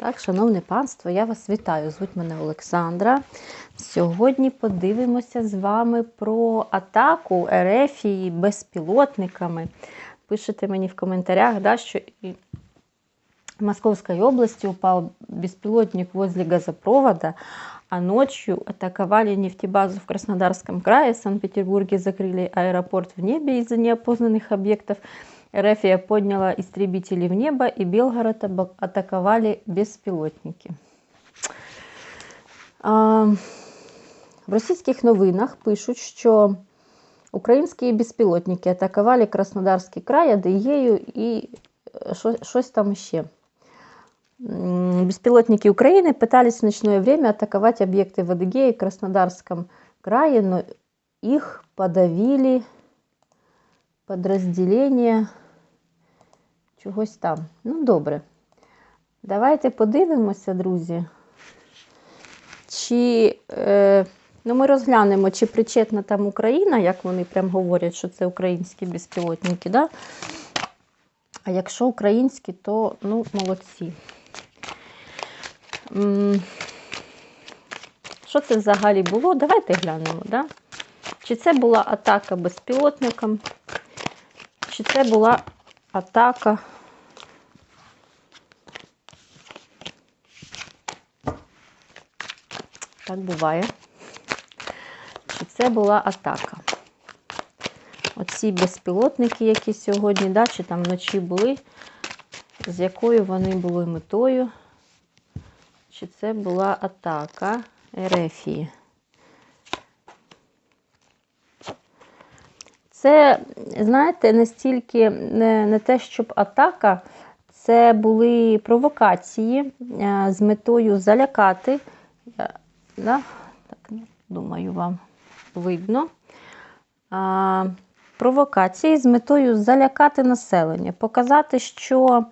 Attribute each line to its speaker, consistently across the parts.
Speaker 1: Так, шановне панство, я вас вітаю. Звуть мене Олександра. Сьогодні подивимося з вами про атаку Ерефії безпілотниками. Пишете мені в коментарях, да, що і в Московской области упал беспилотник возле газопровода, а ночью атаковали нефтебазу в Краснодарском крае, в Санкт-Петербурге закрыли аэропорт в небе из-за неопознанных объектов. Рефия подняла истребители в небо, и Белгород оба- атаковали беспилотники. А, в російських новинах пишуть, що українські безпілотники атакували Краснодарський край, Адыгею і е, що- щось там ще. М, Беспилотники Украины пытались в ночное время атаковать объекты в Адыгее и Краснодарском крае, но их подавили подразделення чогось там. Ну, добре. Давайте подивимося, друзі. Чи, е, ну, ми розглянемо, чи причетна там Україна, як вони прям говорять, що це українські безпілотники, да? А якщо українські, то ну, молодці. Що це взагалі було? Давайте глянемо. Да? Чи це була атака безпілотником, чи це була атака. Так буває. Чи це була атака? Оці безпілотники, які сьогодні, да, чи там вночі були, з якою вони були метою? Чи це була атака Ерефії? Це, знаєте, не стільки не, не те, щоб атака, це були провокації е, з метою залякати. е, Да? Так, думаю, вам видно. А, провокації з метою залякати населення, показати, що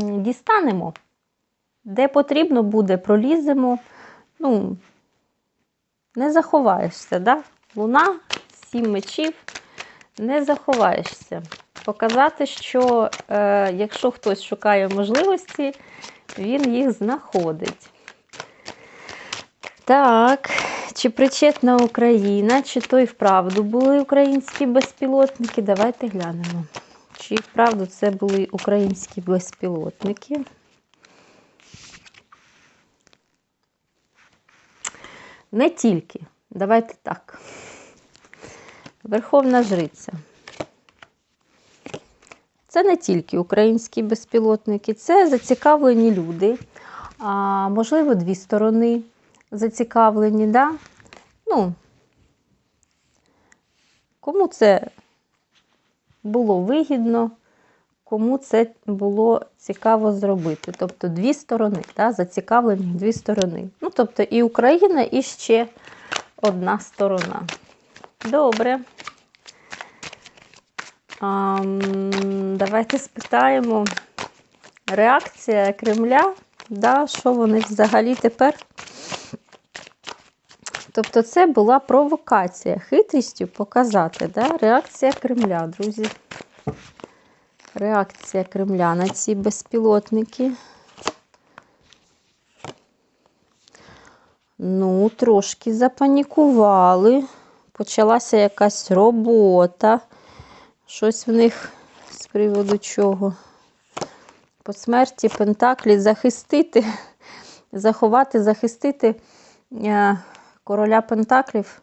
Speaker 1: дістанемо, де потрібно буде, проліземо. Ну, не заховаєшся, да? Луна, сім мечів, не заховаєшся. Показати, що е, якщо хтось шукає можливості, він їх знаходить. Так, чи причетна Україна, чи то і вправду були українські безпілотники? Давайте глянемо. Чи вправду це були українські безпілотники? Не тільки. Давайте так. Верховна Жриця. Це не тільки українські безпілотники, це зацікавлені люди. А, можливо, дві сторони зацікавлені, да? Ну, кому це було вигідно, кому це було цікаво зробити. Тобто дві сторони, да? зацікавлені дві сторони. Ну, тобто і Україна, і ще одна сторона. Добре. А, давайте спитаємо реакція Кремля, да, що вони взагалі тепер. Тобто це була провокація, хитрістю показати. Да? Реакція Кремля, друзі. Реакція Кремля на ці безпілотники. Ну, трошки запанікували. Почалася якась робота. Щось в них з приводу чого. По смерті Пентаклі захистити, заховати, захистити е, короля Пентаклів,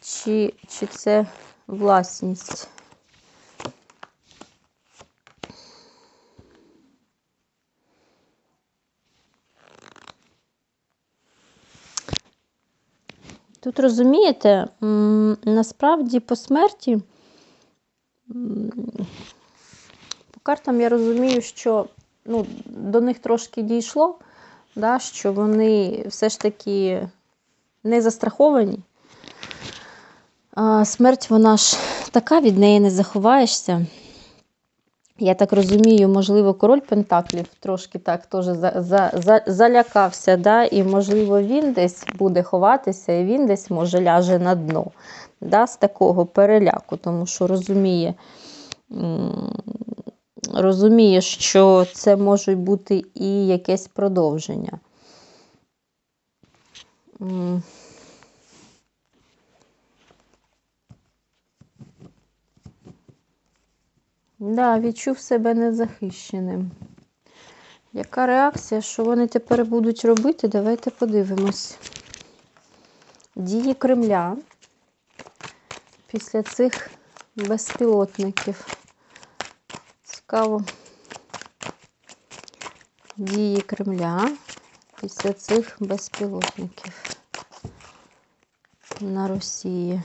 Speaker 1: чи, чи це власність. Тут розумієте, насправді по смерті, по картам я розумію, що ну, до них трошки дійшло, да, що вони все ж таки не застраховані. А смерть, вона ж така, від неї не заховаєшся. Я так розумію, можливо, король Пентаклів трошки так теж за, за, за, залякався, да? і, можливо, він десь буде ховатися, і він десь може ляже на дно да? з такого переляку, тому що розуміє, розуміє, що це може бути і якесь продовження. Да, відчув себе незахищеним. Яка реакція? Що вони тепер будуть робити? Давайте подивимось. Дії Кремля після цих безпілотників. Цікаво. Дії Кремля після цих безпілотників на Росії.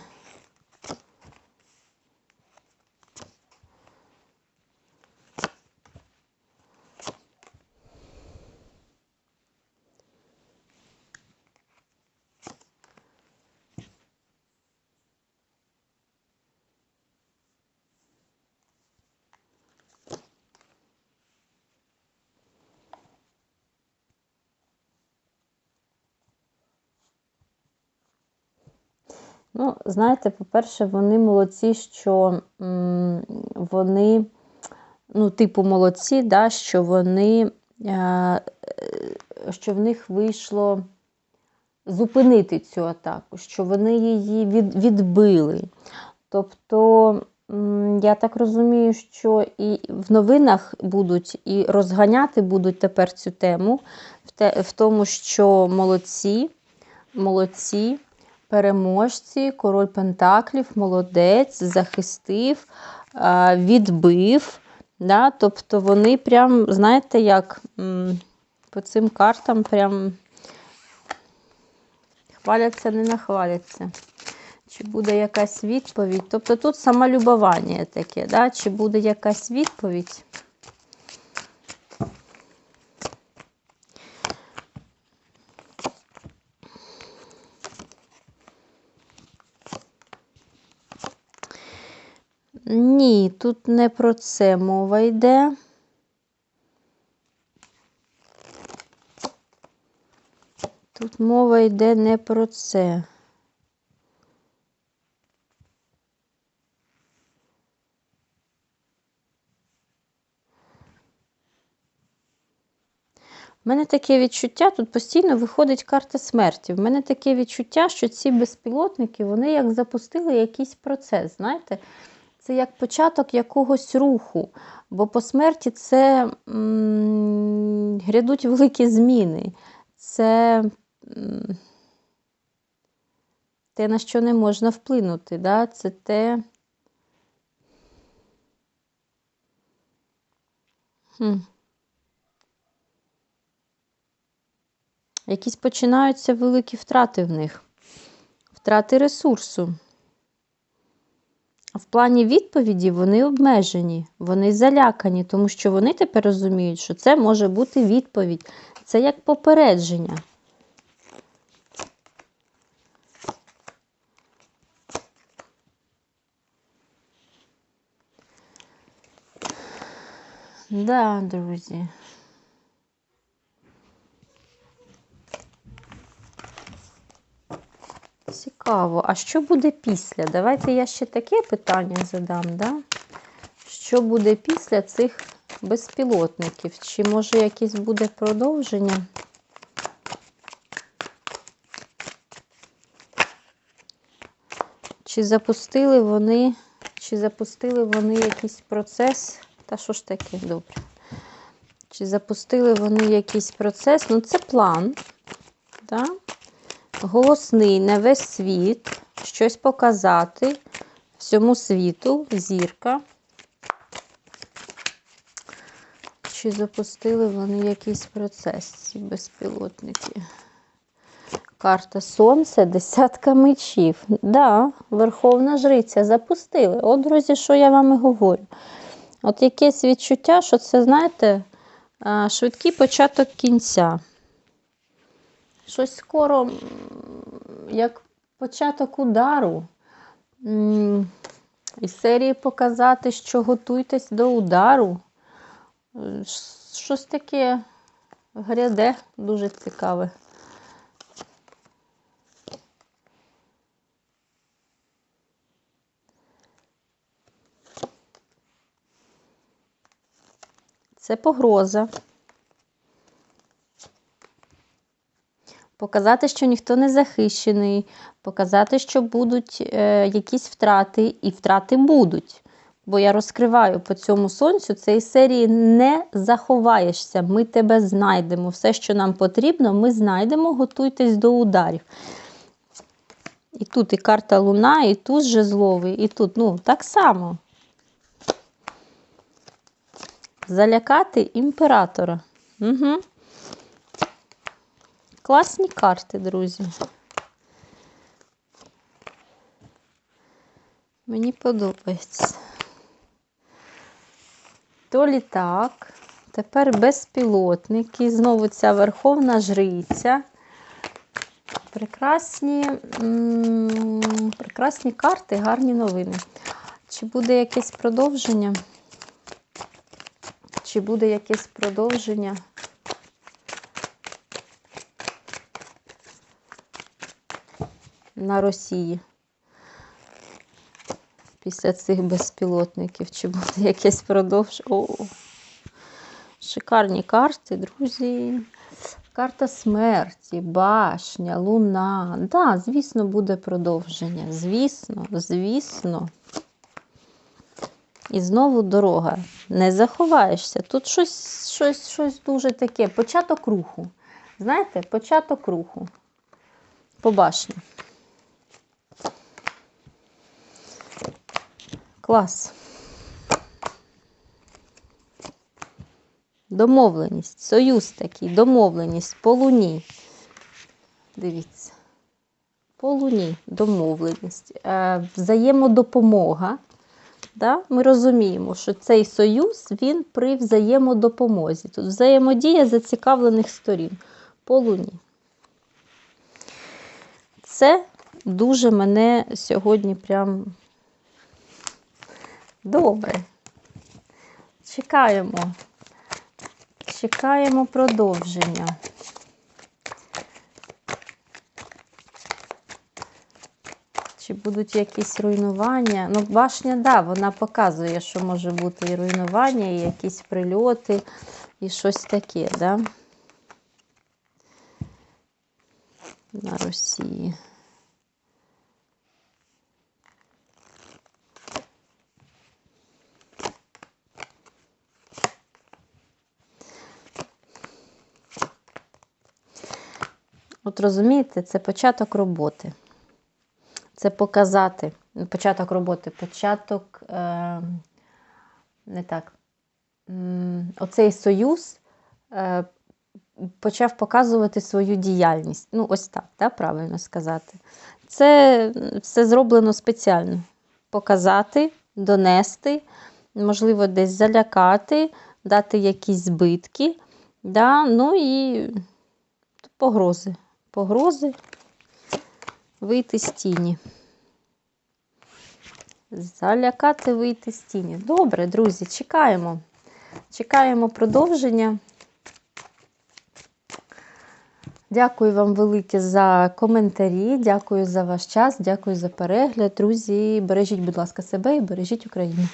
Speaker 1: Ну, знаєте, по-перше, вони молодці, що вони, ну, типу, молодці, да, що вони, е, що в них вийшло зупинити цю атаку, що вони її від, відбили. Тобто, я так розумію, що і в новинах будуть і розганяти будуть тепер цю тему, в, те, в тому, що молодці, молодці переможці, король Пентаклів, молодець, захистив, відбив. Да? Тобто вони прям, знаєте, як по цим картам прям хваляться, не нахваляться. Чи буде якась відповідь? Тобто тут самолюбування таке, да? чи буде якась відповідь? Ні, тут не про це мова йде. Тут мова йде не про це. У мене таке відчуття, тут постійно виходить карта смерті. В мене таке відчуття, що ці безпілотники, вони як запустили якийсь процес, знаєте? Це як початок якогось руху, бо по смерті це грядуть великі зміни. Це те, на що не можна вплинути. Да? Це те. Хм. Якісь починаються великі втрати в них, втрати ресурсу. В плані відповіді вони обмежені, вони залякані, тому що вони тепер розуміють, що це може бути відповідь. Це як попередження. Да, друзі. Цікаво, а що буде після? Давайте я ще таке питання задам, да? Що буде після цих безпілотників? Чи може якесь буде продовження? Чи запустили вони, чи запустили вони якийсь процес? Та що ж таке, добре? Чи запустили вони якийсь процес? Ну, це план? Да? Голосний на весь світ, щось показати всьому світу, зірка. Чи запустили вони якийсь процес, ці безпілотники? Карта Сонце, десятка мечів. Да, Верховна Жриця запустили. От, друзі, що я вам і говорю. От якесь відчуття, що це, знаєте, швидкий початок кінця. Щось скоро, як початок удару. Із серії показати, що готуйтесь до удару. Щось таке гряде, дуже цікаве. Це погроза. Показати, що ніхто не захищений, показати, що будуть е, якісь втрати, і втрати будуть. Бо я розкриваю по цьому сонцю цієї серії не заховаєшся. Ми тебе знайдемо. Все, що нам потрібно, ми знайдемо, готуйтесь до ударів. І тут і карта Луна, і тут жезловий, і тут, ну, так само. Залякати імператора. Угу. Класні карти, друзі. Мені подобається. То літак, тепер безпілотники, знову ця верховна жриця. Прекрасні, прекрасні карти, гарні новини. Чи буде якесь продовження? Чи буде якесь продовження? На Росії після цих безпілотників. Чи буде якесь продовження? О, шикарні карти, друзі. Карта смерті, башня, луна. Да, звісно, буде продовження. Звісно, звісно. І знову дорога. Не заховаєшся. Тут щось, щось, щось дуже таке. Початок руху. Знаєте, початок руху. По башні. Клас. Домовленість, союз такий, домовленість по луні. Дивіться. По луні домовленість. Е, взаємодопомога. Да? Ми розуміємо, що цей союз він при взаємодопомозі. Тут взаємодія зацікавлених сторін по луні. Це дуже мене сьогодні прям добре. Чекаємо. Чекаємо продовження. Чи будуть якісь руйнування? Ну, башня, да, вона показує, що може бути і руйнування, і якісь прильоти, і щось таке, да? На Росії. От розумієте, це початок роботи. Це показати. Початок роботи, початок е, не так. Оцей союз е, почав показувати свою діяльність. Ну, ось так, да, правильно сказати. Це все зроблено спеціально. Показати, донести, можливо, десь залякати, дати якісь збитки. Да, ну і погрози. Погрози вийти з тіні. Залякати вийти з тіні. Добре, друзі, чекаємо. Чекаємо продовження. Дякую вам велике за коментарі, дякую за ваш час, дякую за перегляд. Друзі, бережіть, будь ласка, себе і бережіть Україну.